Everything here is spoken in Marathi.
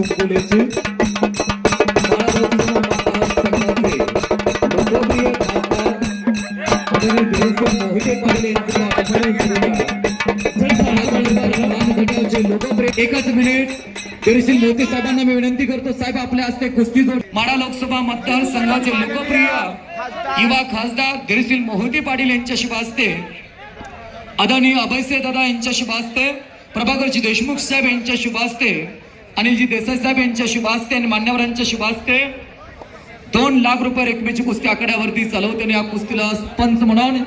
कुंकुलेची एकच मिनिट तरीशील मोदी साहेबांना मी विनंती करतो साहेब आपल्या हस्ते कुस्ती जोड. माडा लोकसभा मतदारसंघाचे लोकप्रिय युवा खासदार धीरशील मोहिते पाटील यांच्या शिभासते अदानी अभयसे दादा यांच्या शुभास्ते प्रभाकरजी देशमुख साहेब यांच्या शुभास्ते अनिलजी देसाई साहेब यांच्या शुभ हस्ते आणि मान्यवरांच्या शुभ हस्ते दोन लाख रुपये रकमेची कुस्ती आकड्यावरती चालवते आणि या कुस्तीला पंच म्हणून